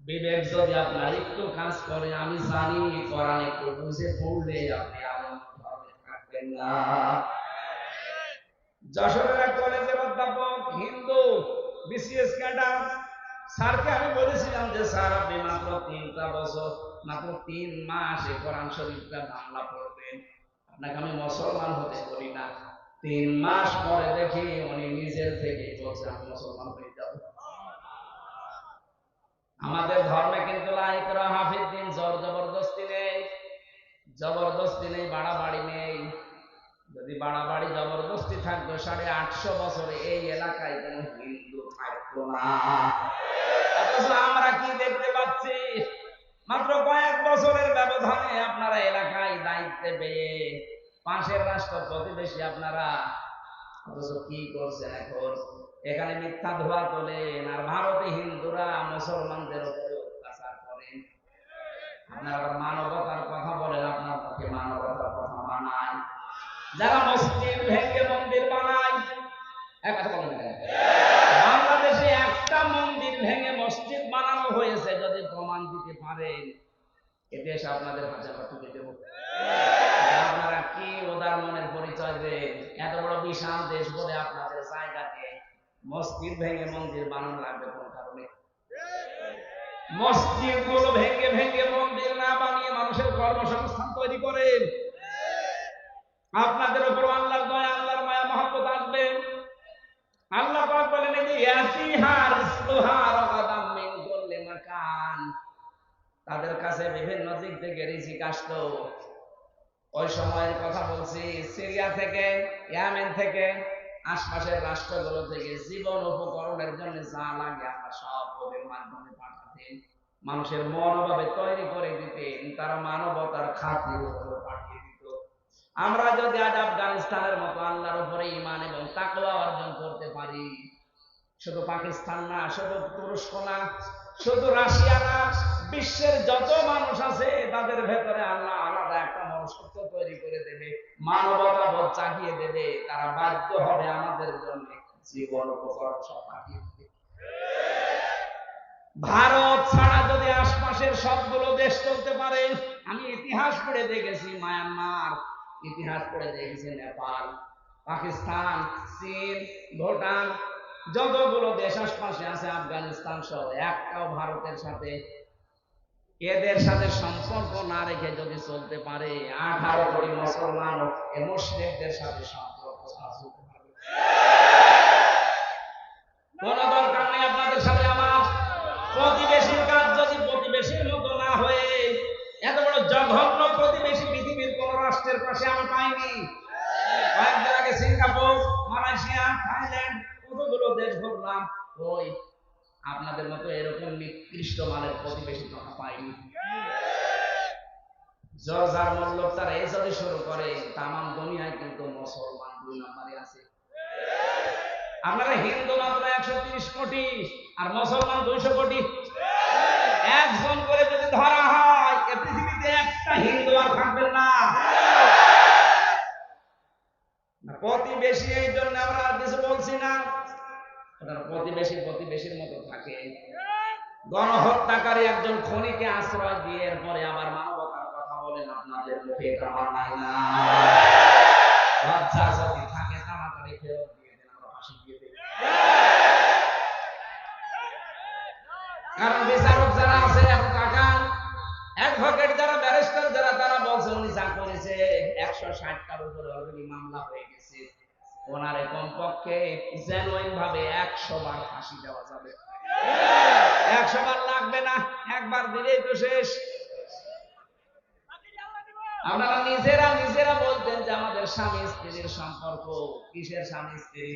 বিবেক যদি আপনার একটু কাজ করে, আমি জানি কোরআন একটু বুঝে পড়লে আপনি থাকবেন না। যশোরের কলেজের অধ্যাপক, হিন্দু, বিসিএস ক্যাডার। স্যারকে আমি বলেছিলাম যে, স্যার, আপনি মাত্র তিনটা বছর, মাত্র তিন মাস এই কোরআন শরীফটা বাংলা পড়বেন। আপনাকে আমি মুসলমান হতে বলি না। তিন মাস পরে দেখি উনি নিজের থেকে বলছে আমি মুসলমান হয়ে যাব। আমাদের ধর্মে কিন্তু জোর জবরদস্তি নেই। জবরদস্তি নেই, বাড়াবাড়ি নেই। যদি বাড়াবাড়ি জবরদস্তি থাকতো, সাড়ে আটশো বছরে এই এলাকায় কোন হিন্দু থাকতো না। আমরা কি দেখতে পাচ্ছি? মাত্র কয়েক বছরের ব্যবধানে আপনারা এলাকায় দায়িত্বে পেয়ে পাশের রাষ্ট্র প্রতিবেশী আপনারা, অথচ কি করছেন এখন? এখানে মিথ্যা ধোয়া তোলেন আর ভারতে হিন্দুরা মুসলমানদের উপরে অত্যাচার করেন আপনারা মানবতার কথা বলেন, আপনার পক্ষে মানবতার কথা মানায়। যারা মসজিদ ভেঙে মন্দির বানায় বাংলাদেশে একটা মন্দির ভেঙে মসজিদ বানানো হয়েছে, যদি প্রমাণ দিতে পারেন, এ দেশ আপনাদের হাজার টুকে দেব। আপনারা কি উদার মনের পরিচয় দেন? এত বড় বিশাল দেশ বলে জায়গাতে মসজিদ ভেঙে মন্দির বানানো লাগবে কোন কারণে? মসজিদগুলো ভেঙে ভেঙে মন্দির না বানিয়ে মানুষের কর্মসংস্থান তৈরি করেন। আপনাদের উপর আল্লাহর দয়া, আল্লাহর মায়া, মহব্বত আসবে। আল্লাহ পাক বলেন এই যে ইয়াতিহার ইসতুহার গাদাম মিন কুল্লি মাকান। তাদের কাছে বিভিন্ন দিক থেকে রিজিক আসতো ওই সময়ের কথা বলছি, সিরিয়া থেকে, ইয়ামেন থেকে। আশপাশের রাষ্ট্রগুলো থেকে জীবন উপকরণের জন্য যা লাগে আমরা সব ওদের মাধ্যমে পাঠাতেন। মানুষের মনোভাবে তৈরি করে দিতেন, তারা মানবতার খাতির পাঠিয়ে দিত। আমরা যদি আজ আফগানিস্তানের মতো আল্লাহর উপরে ইমান এবং তাকওয়া অর্জন করতে পারি, শুধু পাকিস্তান না, শুধু তুরস্ক না, শুধু রাশিয়া না, বিশ্বের যত মানুষ আছে, তাদের ভেতরে আল্লাহ আলাদা একটা মনসত্ব তৈরি করে দেবে মানবতা বোধ দেবে, তারা বাধ্য হবে আমাদের জন্য জীবন ভারত ছাড়া যদি আশপাশের সবগুলো দেশ চলতে পারে, আমি ইতিহাস পড়ে দেখেছি মায়ানমার, ইতিহাস পড়ে দেখেছি নেপাল, পাকিস্তান, চীন, ভুটান, যতগুলো দেশ আশপাশে আছে, আফগানিস্তান সহ, একটাও ভারতের সাথে এদের সাথে সম্পর্ক না রেখে যদি চলতে পারে, আঠারো কোটি মুসলমান মুসলিমদের সাথে সম্পর্ক কোন দরকার নেই আপনাদের সাথে আমার। প্রতিবেশীর কাজ যদি প্রতিবেশীর না হয়ে, এত বড় জঘন্য প্রতিবেশী পৃথিবীর কোন রাষ্ট্রের পাশে আমি পাইনি। কয়েকদিন আগে সিঙ্গাপুর, মালয়েশিয়া, থাইল্যান্ড, কতগুলো দেশ ঘুরলাম ওই আপনাদের মতো এরকম নিকৃষ্ট মানের প্রতিবেশী কথা পাইনি। তারা এই যদি শুরু করে তামাম দুনিয়ায় কিন্তু মুসলমান দুই নম্বরে আছে। আপনারা হিন্দু মাত্র একশো তিরিশ কোটি আর মুসলমান দুইশো কোটি। একজন করে যদি ধরা হয় এ পৃথিবীতে একটা হিন্দু আর থাকবেন না, প্রতিবেশী এই জন্য আমরা আর কিছু বলছি না। ওনারা প্রতিবেশী প্রতিবেশীর মতো থাকে। গণহত্যাকারী একজন খনিকে আশ্রয় দিয়ে এরপরে আবার মানবতার কথা বলেন, আপনাদের মুখে এটা মানায় না। লজ্জা যদি থাকে, তাড়াতাড়ি ফেরত দিয়ে দেন, আমরা ফাঁসি দিয়ে দেব কারণ বিচারক যারা আছে, এখন কাকা অ্যাডভোকেট যারা ব্যারিস্টার যারা, তারা বলছে, উনি যা করেছে, একশো ষাটটার উপরে অলরেডি মামলা হয়ে গেছে। ওনারে কমপক্ষে জেনুইন ভাবে একশো বার ফাঁসি দেওয়া যাবে। একশো বার লাগবে না, একবার দিলেই তো শেষ। আপনারা নিজেরা নিজেরা বলতেন যে আমাদের স্বামী স্ত্রীর সম্পর্ক, কিসের স্বামী স্ত্রী?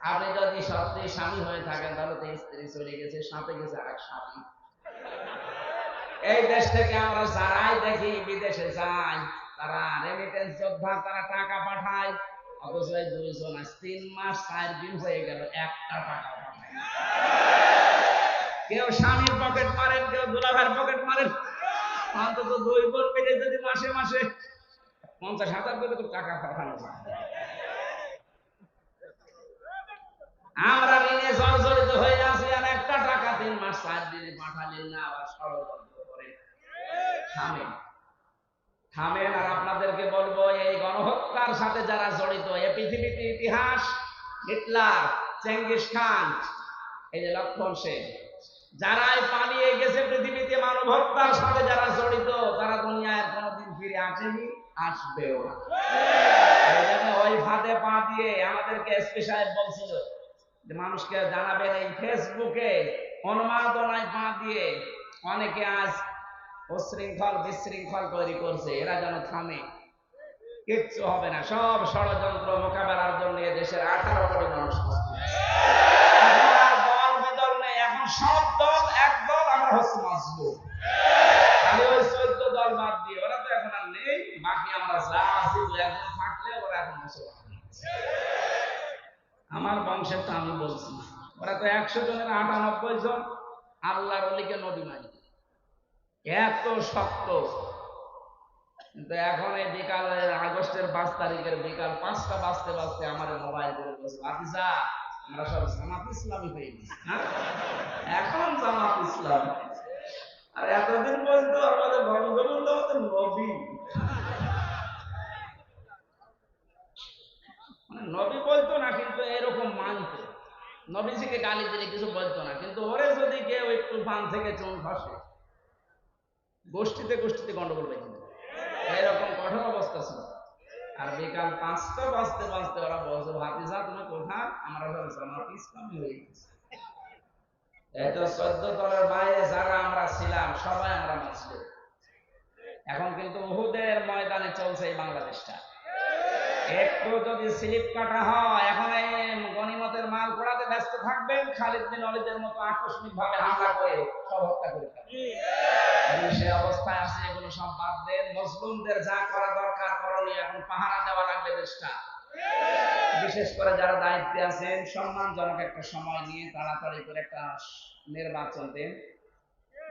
আপনি যদি সত্যি স্বামী হয়ে থাকেন, তাহলে তো স্ত্রী চলে গেছে, সাথে গেছে আর স্বামী। এই দেশ থেকে আমরা যারাই দেখি, বিদেশে যাই তারা রেমিটেন্স যোদ্ধা, তারা টাকা পাঠায়। অথচ এই দুইজন, আজ তিন মাস চার দিন হয়ে গেল, একটা টাকা কেউ স্বামীর পকেট মারেন, কেউ দুলাভার পকেট মারেন। অন্তত দুই বোন মিলে যদি মাসে মাসে পঞ্চাশ হাজার করে তো টাকা পাঠানো আমরা ঋণে জর্জরিত হয়ে আছি আর একটা টাকা তিন মাস চার দিনে পাঠালেন না, আবার ষড়যন্ত্র করে। থামেন থামেন আর আপনাদেরকে বলব, এই গণহত্যার সাথে যারা জড়িত, এ পৃথিবীতে ইতিহাস, হিটলার, চেঙ্গিস খান, এই যে লক্ষণ সেন যারাই পালিয়ে গেছে পৃথিবীতে মানব হত্যার সাথে যারা জড়িত, তারা দুনিয়ায় কোনোদিন ফিরে আসেনি, আসবেও না। ওই ফাঁদে পা দিয়ে আমাদেরকে এসপি সাহেব বলছিল যে, মানুষকে জানাবেন এই ফেসবুকে উন্মাদনায় পা দিয়ে, অনেকে আজ উশৃঙ্খল বিশৃঙ্খল তৈরি করছে, এরা যেন থামে। কিচ্ছু হবে না, সব ষড়যন্ত্র মোকাবেলার জন্য দেশের আঠারো কোটি মানুষ চোদ্দ দল বাদ দিয়ে, ওরা তো এখন আর নেই। বাকি আমরা থাকলে ওরা আমার বংশের তো আমি বলছি ওরা তো একশো জনের আটানব্বই জন, আল্লাহর নবী মানি। এত শক্ত। কিন্তু এখন এই বিকাল আগস্টের পাঁচ তারিখের বিকাল, পাঁচটা বাজতে বাজতে আমার মোবাইল করে বলছে আমরা সব জামাত ইসলামী হয়ে গেছি হ্যাঁ? এখন জামাত ইসলাম। আর এতদিন পর্যন্ত আমাদের বঙ্গবন্ধু আমাদের নবী। মানে নবী বলতো না, কিন্তু এরকম মানত। নবীজিকে গালি দিলে কিছু বলতো না, কিন্তু ওরে যদি কেউ একটু ফান থেকে চুন খসে গোষ্ঠীতে গোষ্ঠীতে গন্ডগোল লেগে। এরকম কঠোর অবস্থা ছিল। আর বিকাল পাঁচটা বাজতে বাজতে ওরা বলছে, ভাতিজা, তুমি কোথায়? আমরা ভাবছি আমার হয়ে গেছে। এই তো চোদ্দ দলের বাইরে যারা আমরা ছিলাম, সবাই আমরা মুসলিম এখন কিন্তু উহুদের ময়দানে চলছে এই বাংলাদেশটা। একটু যদি স্লিপ কাটা হয়, এখন এই মাল পোড়াতে ব্যস্ত থাকবেন, খালিদ বিন অলিদের মতো আকস্মিক ভাবে হামলা করে সব হত্যা করে সে অবস্থায় আছে, এগুলো সব বাদ দেন। যা করা দরকার করণীয়, এখন পাহারা দেওয়া লাগবে দেশটা। বিশেষ করে যারা দায়িত্বে আছেন, সম্মানজনক একটা সময় নিয়ে তাড়াতাড়ি করে একটা নির্বাচন দেন।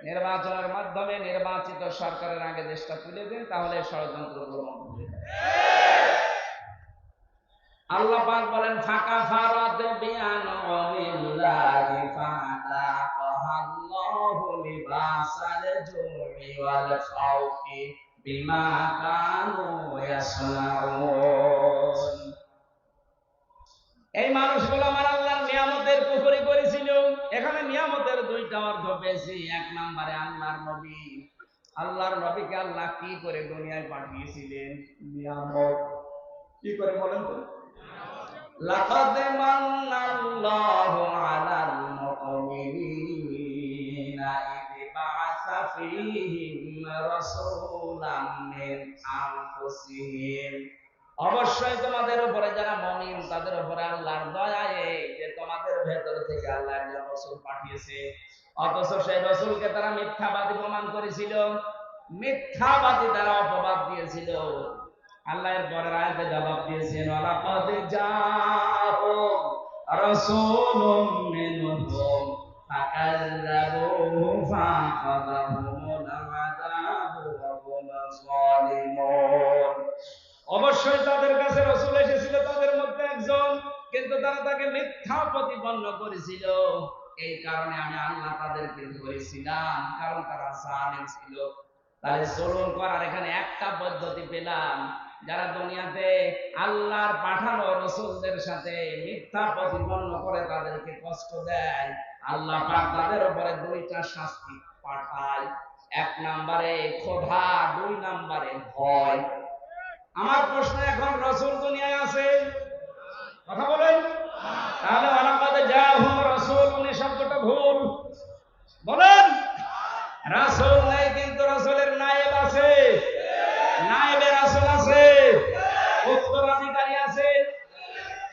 নির্বাচনের মাধ্যমে নির্বাচিত সরকারের আগে দেশটা তুলে দেন, তাহলে ষড়যন্ত্রগুলো বন্ধ। আল্লাহ পাক বলেন, ফাঁকা ফারাত বিয়ান বিল্লাহি ফাদা কাহাল্লাহু লিবাসাল জুই ওয়াল খাউফি বিমা কানু ইয়াসনাউন। এই মানুষগুলো আমার আল্লাহর নিয়ামতের কুফরি করেছিল। এখানে নিয়ামতের দুইটা অর্থ পেয়েছি। এক নম্বরে আল্লাহর নবী। আল্লাহর নবীকে আল্লাহ কি করে দুনিয়ায় পাঠিয়েছিলেন? নিয়ামত। কি করে বলেন তো? لقد من الله على المؤمنين إذ بعث فيهم رسولا من أنفسهم অবশ্যই তোমাদের উপরে যারা মমিন তাদের উপরে আল্লাহর দয়ায় যে তোমাদের ভেতর থেকে আল্লাহ একজন রসুল পাঠিয়েছে অথচ সেই রসুলকে তারা মিথ্যাবাদী প্রমাণ করেছিল মিথ্যাবাদী তারা অপবাদ দিয়েছিল আল্লাহ এর পরের আয়াতে জবাব দিয়েছেন রাসূলুম মিনহুম অবশ্যই তাদের কাছে রসুল এসেছিল, তাদের মধ্যে একজন, কিন্তু তারা তাকে মিথ্যা প্রতিপন্ন করেছিল। এই কারণে আমি আল্লাহ তাদেরকে ধরেছিলাম, কারণ তারা জালেম ছিল। তাহলে চলুন করার এখানে একটা পদ্ধতি পেলাম। যারা দুনিয়াতে আল্লাহর পাঠানো রসুলদের সাথে মিথ্যা প্রতিপন্ন করে তাদেরকে কষ্ট দেয়, আল্লাহ তাদের উপরে দুইটা শাস্তি পাঠায়। এক নম্বরে ক্ষোধা দুই নম্বরে ভয়। আমার প্রশ্ন এখন, রসুল দুনিয়ায় আছে? কথা বলেন। তাহলে অনাবাদে যা হুম রসুল, উনি শব্দটা ভুল। বলেন। রাসূল নাই কিন্তু রাসূলের নায়েব আছে নায়েবে রাসূল আছে উত্তরাধিকারী আছে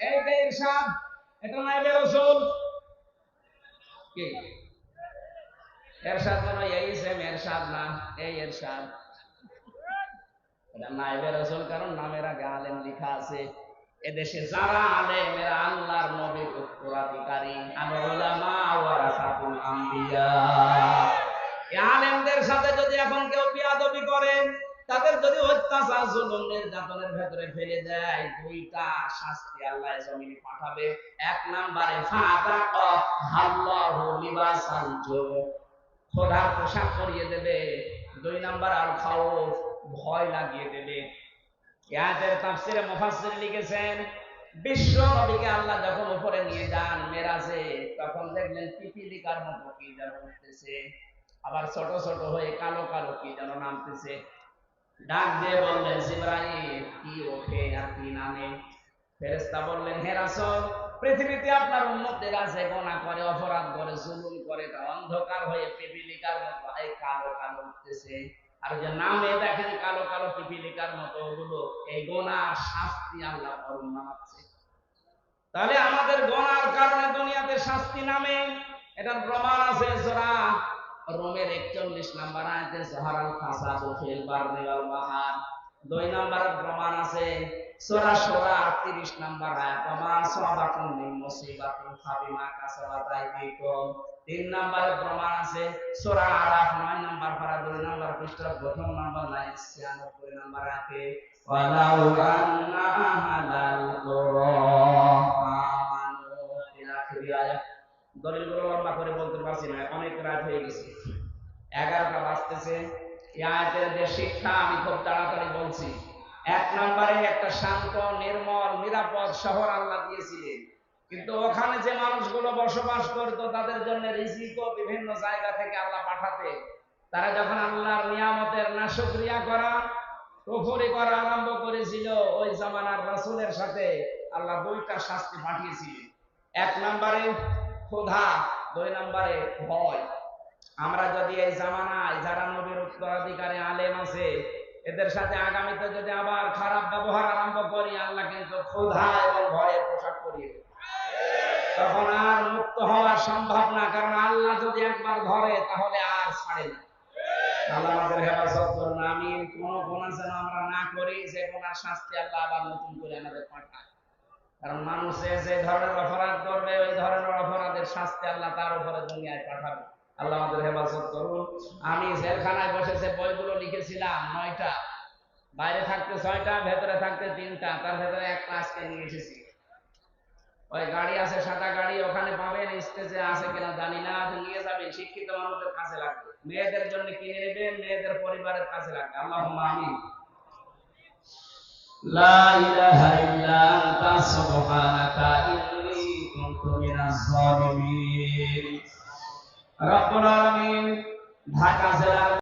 এই যে ইরশাদ এটা নায়েবে রাসূল কি এরশাদ মানে এই সেম এরশাদ না এই এরশাদ এটা নায়েবে রাসূল, কারণ নামের আগে আলেম আছে, এদেশে যারা আলেম এরা আল্লাহর নবীর উত্তরাধিকারী আলেমদের সাথে যদি এখন কেউ বিয়াদবি করে, তাদের যদি অত্যাচার, জুলুম, নির্যাতনের ভেতরে ফেলে দেয়, দুইটা শাস্তি আল্লাহ জমিনে পাঠাবে। এক নাম্বারে ফাতাক আল্লাহু লিবাসাল জু খোদার পোশাক পরিয়ে দেবে। দুই নাম্বার আল খাউফ ভয় লাগিয়ে দেবে। ইয়াদের তাফসিরে মুফাসসির লিখেছেন, বিশ্ব নবীকে আল্লাহ যখন উপরে নিয়ে যান মেরাজে, তখন দেখলেন পিপিলিকার মতো কি যেন উঠতেছে। আবার ছোট ছোট হয়ে কালো কালো কি যেন নামতেছে। ডাক দিয়ে বললেন, জিব্রাইল, কি ওঠে আর কি নামে? ফেরেশতা বললেন, হে রাসূল পৃথিবীতে আপনার উম্মতের আছে গোনা করে, অপরাধ করে, জুলুম করে, তা অন্ধকার হয়ে পিপিলিকার মতো এই কালো কালো উঠতেছে। আর যে নামে দেখেন কালো কালো পিপিলিকার মতো ওগুলো, এই গোনার শাস্তি আল্লাহ করুন নামাচ্ছে। তাহলে আমাদের গোনার কারণে দুনিয়াতে শাস্তি নামে। এটার প্রমাণ আছে সূরা রোমের 41 নাম্বার আয়াতে, জহারাল ফাসাদু ফিল বাররি ওয়াল বাহার। দুই নাম্বারের প্রমাণ আছে। সূরা সূরা 38 নাম্বার আয়াত আইদিকুম। তিন প্রমাণ আছে, সূরা আরাফ 9 নাম্বার পারা, দুই নাম্বার পৃষ্ঠা প্রথম নাম্বার লাইন 96 নাম্বার ওয়ালাউ আমানু করে বলতে পারছি না, অনেক রাত হয়ে গেছে। এগারোটা বাজতেছে। শিক্ষা আমি খুব তাড়াতাড়ি বলছি। এক নম্বরে একটা শান্ত, নির্মল, নিরাপদ শহর আল্লাহ দিয়েছিলেন। কিন্তু ওখানে যে মানুষগুলো বসবাস তাদের জন্য রিজিকও বিভিন্ন জায়গা থেকে আল্লাহ পাঠাতে তারা যখন আল্লাহর নিয়ামতের নাশক্রিয়া করা করা আরম্ভ করেছিল, ওই জামানার রাসূলের সাথে আল্লাহ দুইটা শাস্তি পাঠিয়েছিলেন। এক নম্বরে ক্ষুধা, দুই নম্বরে ভয়। আমরা যদি এই জামানায়, যারা নবীর উত্তরাধিকারী, আলেম আছে, এদের সাথে আগামীতে যদি আবার খারাপ ব্যবহার আরম্ভ করি, আল্লাহ কিন্তু ক্ষুধা এবং ভয়ের পোশাক করিয়ে তখন আর মুক্ত হওয়া সম্ভব না, কারণ আল্লাহ যদি একবার ধরে, তাহলে আর ছাড়ে না। আল্লাহ আমাদের হেফাজত করুন আমি কোন আমরা না করি শাস্তি আল্লাহ আবার নতুন করে আমাদের পাঠায়। কারণ মানুষে যে ধরনের অপরাধ করবে, ওই ধরনের অপরাধের শাস্তি আল্লাহ তার উপরে দুনিয়ায় পাঠাবে। আল্লাহ আমাদের হেফাজত করুন আমি জেলখানায় বসে যে বইগুলো লিখেছিলাম নয়টা বাইরে থাকতে ছয়টা ভেতরে থাকতে তিনটা তার ভেতরে একটা আজকে নিয়ে এসেছি ওই গাড়ি আছে সাদা গাড়ি ওখানে পাবেন স্টেজে আছে কিনা জানি না তো নিয়ে যাবেন শিক্ষিত মানুষদের কাছে লাগবে মেয়েদের জন্য কিনে নেবেন মেয়েদের পরিবারের কাছে লাগবে আল্লাহ আমিন لا إله إلا أنت سبحانك إني كنت من الظالمين রব্বুল আলামিন ঢাকা জেলার